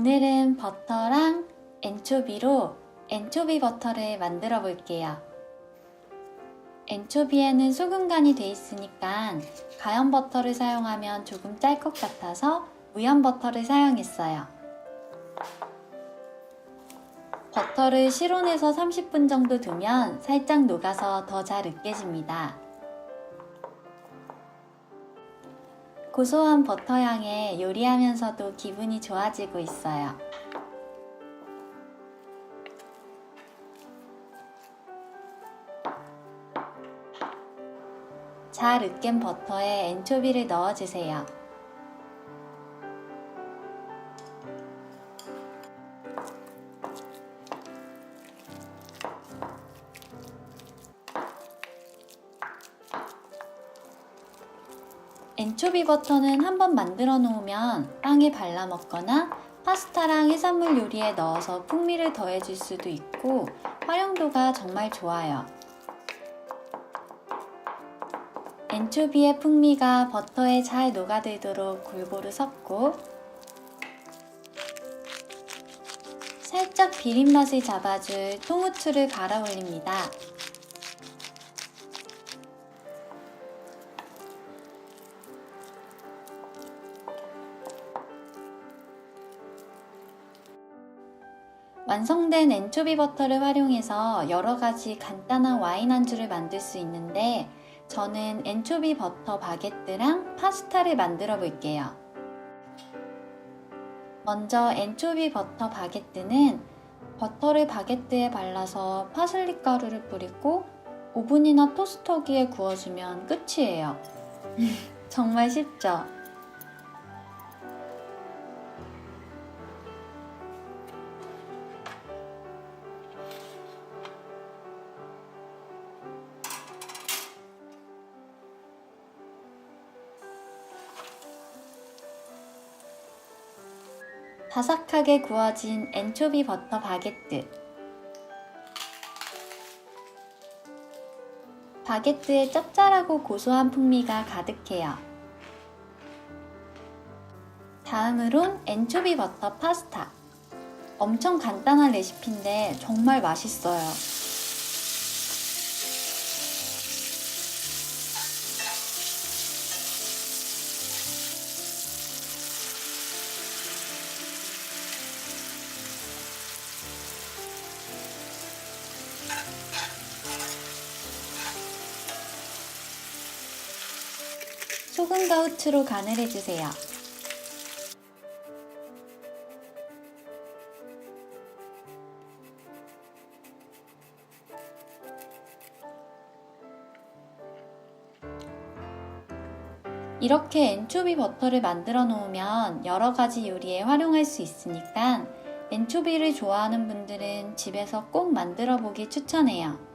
오늘은 버터랑 엔초비로 엔초비 버터를 만들어 볼게요. 엔초비에는 소금 간이 돼 있으니까 가염 버터를 사용하면 조금 짤 것 같아서 무염 버터를 사용했어요. 버터를 실온에서 30분 정도 두면 살짝 녹아서 더 잘 으깨집니다. 고소한 버터 향에 요리하면서도 기분이 좋아지고 있어요. 잘 으깬 버터에 엔초비를 넣어주세요. 엔초비 버터는 한번 만들어 놓으면 빵에 발라 먹거나 파스타랑 해산물 요리에 넣어서 풍미를 더해줄 수도 있고 활용도가 정말 좋아요. 엔초비의 풍미가 버터에 잘 녹아들도록 골고루 섞고 살짝 비린 맛을 잡아줄 통후추를 갈아 올립니다. 완성된 엔초비 버터를 활용해서 여러 가지 간단한 와인 안주를 만들 수 있는데 저는 엔초비 버터 바게트랑 파스타를 만들어 볼게요. 먼저 엔초비 버터 바게트는 버터를 바게트에 발라서 파슬리 가루를 뿌리고 오븐이나 토스터기에 구워주면 끝이에요. 정말 쉽죠? 바삭하게 구워진 엔초비 버터 바게트. 바게트에 짭짤하고 고소한 풍미가 가득해요. 다음으론 엔초비 버터 파스타. 엄청 간단한 레시피인데 정말 맛있어요. 소금과 후추로 간을 해주세요. 이렇게 엔초비 버터를 만들어 놓으면 여러 가지 요리에 활용할 수 있으니까 엔초비를 좋아하는 분들은 집에서 꼭 만들어 보기 추천해요.